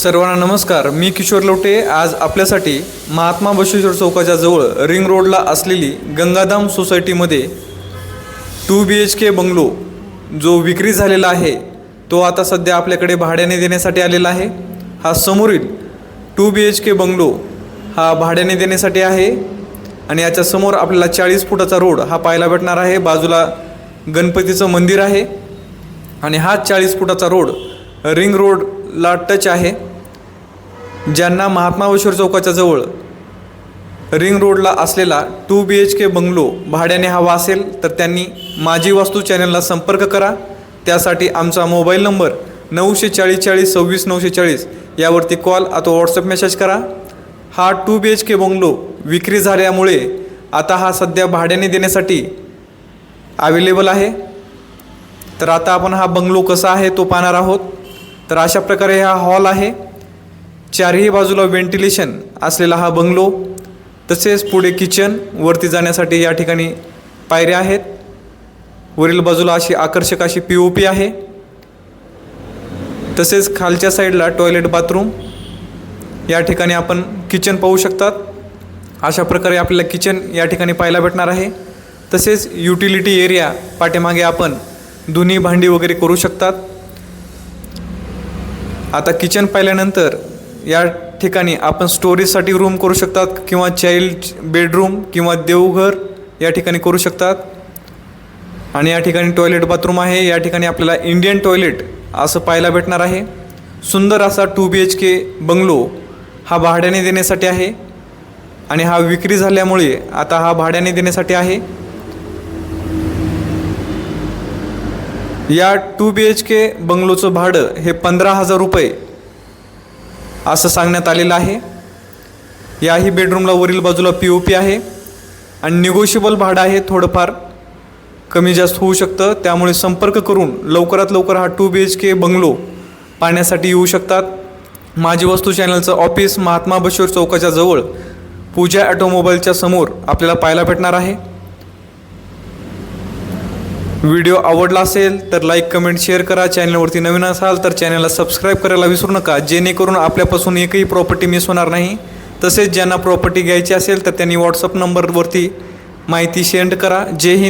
सर्वांना नमस्कार मी किशोर लवटे आज आपल्यासाठी महात्मा बसवेश्वर चौकाच्या जवळ रिंग रोडला असलेली गंगाधाम सोसायटीमध्ये two B H K bungalow जो विक्री झालेला आहे तो आता सध्या आपल्याकडे भाड्याने देण्यासाठी आलेला आहे. हा समोरील two B H K bungalow हा भाड्याने देण्यासाठी आहे आणि याच्या समोर आपल्याला चाळीस फुटाचा रोड हा पाहायला भेटणार आहे. बाजूला गणपतीचं मंदिर आहे आणि हा चाळीस फुटाचा रोड रिंग रोडला टच आहे. ज्यांना महात्मावेश्वर चौकाच्या जवळ रिंग रोडला असलेला two B H K bungalow भाड्याने हवा असेल तर त्यांनी माझी वास्तू चॅनलला संपर्क करा. त्यासाठी आमचा मोबाईल नंबर नऊशे चाळीस चाळीस सव्वीस नऊशे चाळीस यावरती कॉल अथवा व्हॉट्सअप मेसेज करा. हा two B H K bungalow विक्री झाल्यामुळे आता हा सध्या भाड्याने देण्यासाठी अवेलेबल आहे. तर आता आपण हा बंगलो कसा आहे तो पाहणार आहोत. तर अशा प्रकारे हा हॉल आहे. चारही बाजूला व्हेंटिलेशन असलेला हा बंगलो तसेच पुढे किचन वरती जाण्यासाठी या ठिकाणी पायऱ्या आहेत. वरील बाजूला अशी आकर्षक अशी पी ओ पी आहे. तसेच खालच्या साईडला टॉयलेट बाथरूम. या ठिकाणी आपण किचन पाहू शकतात. अशा प्रकारे आपल्याला किचन या ठिकाणी पाहायला भेटणार आहे. तसेच युटिलिटी एरिया पाठीमागे आपण धुनी भांडी वगैरे करू शकतात. आता किचन पाहिल्यानंतर या ठिकाणी आपण स्टोरेजसाठी रूम करू शकतात किंवा चाइल्ड बेडरूम किंवा देवघर या ठिकाणी करू शकतात. आणि या ठिकाणी टॉयलेट बाथरूम आहे. या ठिकाणी आपल्याला इंडियन टॉयलेट असं पाहायला भेटणार आहे. सुंदर असा two B H K bungalow हा भाड्याने देण्यासाठी आहे. आणि हा विक्री झाल्यामुळे आता हा भाड्याने देण्यासाठी आहे. या टू बी एच के बंगलोचं भाडं हे पंधरा हजार रुपये असं सांगण्यात आलेलं आहे. याही बेडरूमला वरील बाजूला पी ओ पी आहे. आणि निगोशिएबल भाडं आहे थोडंफार. कमी जास्त होऊ शकतं. त्यामुळे संपर्क करून लवकरात लवकर हा two B H K bungalow पाहण्यासाठी येऊ शकतात. माझी वस्तू चॅनलचं ऑफिस महात्मा बश्वर चौकाच्या जवळ पूजा ॲटोमोबाईलच्या समोर आपल्याला पाहायला भेटणार आहे. व्हिडिओ आवडला असेल तर लाईक कमेंट शेअर करा. चॅनलवरती नवीन असाल तर चॅनलला सबस्क्राईब करायला विसरू नका. जेणेकरून आपल्यापासून एकही प्रॉपर्टी मिस होणार नाही. तसेच ज्यांना प्रॉपर्टी घ्यायची असेल तर त्यांनी व्हॉट्सअप नंबरवरती माहिती सेंड करा. जय हिंद.